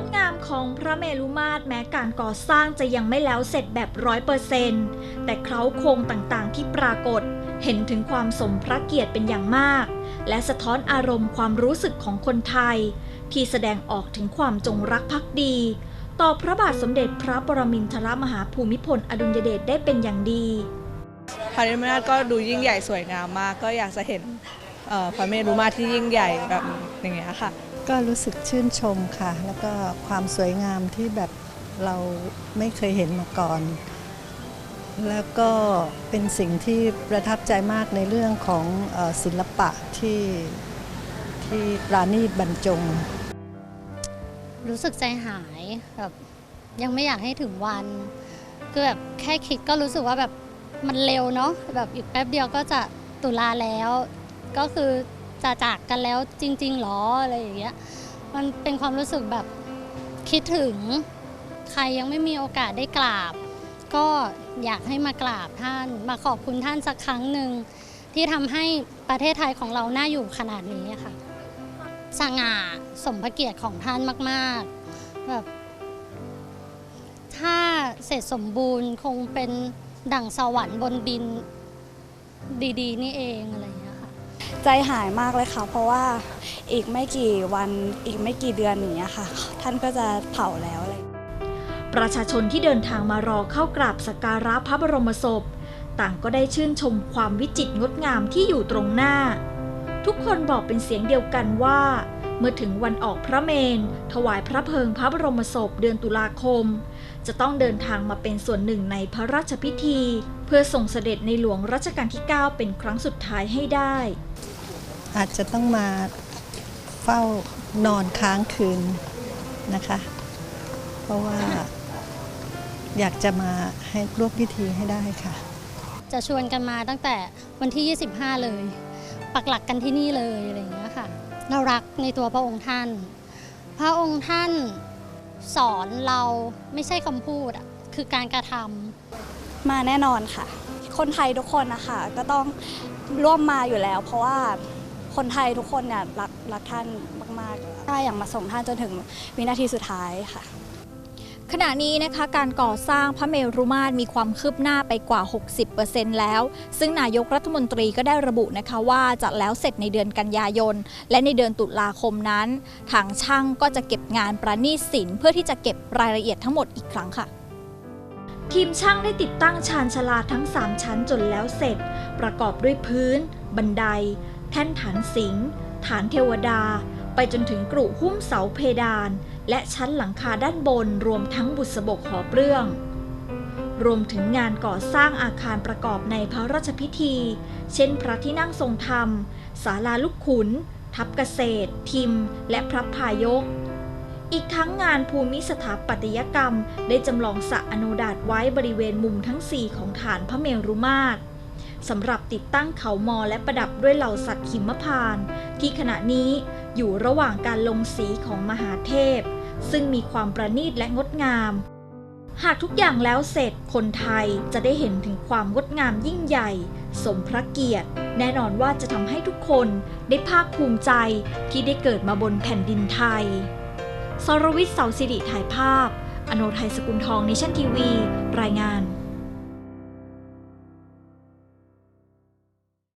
ดงามของพระเมรุมาตรแม้การก่อสร้างจะยังไม่แล้วเสร็จแบบร้อยเปอร์เซนต์แต่เคล้าโครงต่างๆที่ปรากฏ เห็นถึงความสมพระเกียรติเป็นอย่างมาก และสะท้อนอารมณ์ความรู้สึกของคนไทย ที่แสดงออกถึงความจงรักภักดี ต่อพระบาทสมเด็จพระปรมินทรมหาภูมิพลอดุลยเดชได้เป็นอย่างดีพระเมรุมาตรก็ดูยิ่งใหญ่สวยงามมาก ก็อยากจะเห็นเอ่อพระเมรุมาตรที่ยิ่งใหญ่แบบอย่างเงี้ยค่ะ ก็รู้สึกชื่นชมค่ะ แล้วก็ความสวยงามที่แบบเราไม่เคยเห็นมาก่อน แล้วก็เป็นสิ่งที่ประทับใจมากในเรื่องของศิลปะที่ที่ปราณีตบรรจง รู้สึกใจหายแบบยังไม่อยากให้ถึงวันคือแบบแค่คิดก็รู้สึกว่าแบบมันเร็วเนาะแบบอีกแป๊บเดียวก็จะตุลาแล้ว ก็คือ จะจากกันแล้วจริงๆหรออะไรอย่างเงี้ยมันเป็นความรู้สึกแบบคิดถึงใครยังไม่มีโอกาสได้กราบ ก็อยากให้มากราบท่าน มาขอบคุณท่านสักครั้งหนึ่งที่ทำให้ประเทศไทยของเราน่าอยู่ขนาดนี้ค่ะสง่าสมพระเกียรติของท่านมากๆแบบถ้าเสร็จสมบูรณ์คงเป็นดั่งสวรรค์บนดินดีๆ นี่เองอะไรอย่างเงี้ย ใจหายมากเลยค่ะ เพราะว่าอีกไม่กี่วันอีกไม่กี่เดือนอย่างเงี้ยค่ะ ท่านก็จะเผาแล้วเลย ประชาชนที่เดินทางมารอเข้ากราบสักการะพระบรมศพ ต่างก็ได้ชื่นชมความวิจิตรงดงามที่อยู่ตรงหน้า ทุกคนบอกเป็นเสียงเดียวกันว่า เมื่อถึงวันออกพระเมน ถวายพระเพลิงพระบรมศพเดือนตุลาคม จะต้องเดินทางมาเป็นส่วนหนึ่งในพระราชพิธี เพื่อส่งเสด็จในหลวงรัชกาลที่ 9 เป็นครั้งสุดท้ายให้ได้ อาจจะต้องมาเฝ้านอนค้างคืนนะคะ เพราะว่าอยากจะมาให้ร่วมพิธีให้ได้ค่ะ จะชวนกันมาตั้งแต่วันที่ 25 เลย ปักหลักกันที่นี่เลยอะไรอย่างเงี้ยค่ะ เรารักในตัวพระองค์ท่าน พระองค์ท่านสอนเราไม่ใช่คำพูดอะคือการกระทำมาแน่นอนค่ะ คนไทยทุกคนนะคะก็ต้องร่วมมาอยู่แล้ว เพราะว่าคนไทยทุกคนเนี่ยรักรักท่านมากๆถ้อย่างมาส่งท่านจนถึงวินาทีสุดท้ายค่ะ ขณะนี้นะคะการก่อสร้างพระเมรุมาตรมีความคืบหน้าไปกว่า 60%แล้ว ซึ่งนายกรัฐมนตรีก็ได้ระบุนะคะว่าจะแล้วเสร็จในเดือนกันยายน และในเดือนตุลาคมนั้น ทางช่างก็จะเก็บงานประณีตสินเพื่อที่จะเก็บรายละเอียดทั้งหมดอีกครั้งค่ะ ทีมช่างได้ติดตั้งชานชาลาทั้ง 3 ชั้นจนแล้วเสร็จ ประกอบด้วยพื้น บันได แท่นฐานสิงฐานเทวดา ไปจนถึงกรุหุ้มเสาเพดาน และชั้นหลังคาด้านบนรวมทั้งบุษบกหอเปลื้อง รวมถึงงานก่อสร้างอาคารประกอบในพระราชพิธี เช่นพระที่นั่งทรงธรรม ศาลาลูกขุน ทับเกษตร ทิม และพระพายก อีกทั้งงานภูมิสถาปัตยกรรม ได้จำลองสระอโนดาตไว้บริเวณมุมทั้ง 4 ของฐานพระเมรุมาตรสำหรับติดตั้งเขามอและประดับด้วยเหล่าสัตว์หิมพาน ที่ขณะนี้อยู่ระหว่างการลงสีของมหาเทพ ซึ่งมีความประณีตและงดงาม หากทุกอย่างแล้วเสร็จคนไทยจะได้เห็นถึงความงดงามยิ่งใหญ่ สมพระเกียรติ แน่นอนว่าจะทำให้ทุกคนได้ภาคภูมิใจที่ได้เกิดมาบนแผ่นดินไทย สรวิทย์เสาสิริถ่ายภาพ อโนไทยสกุลทองในชั่นทีวี รายงาน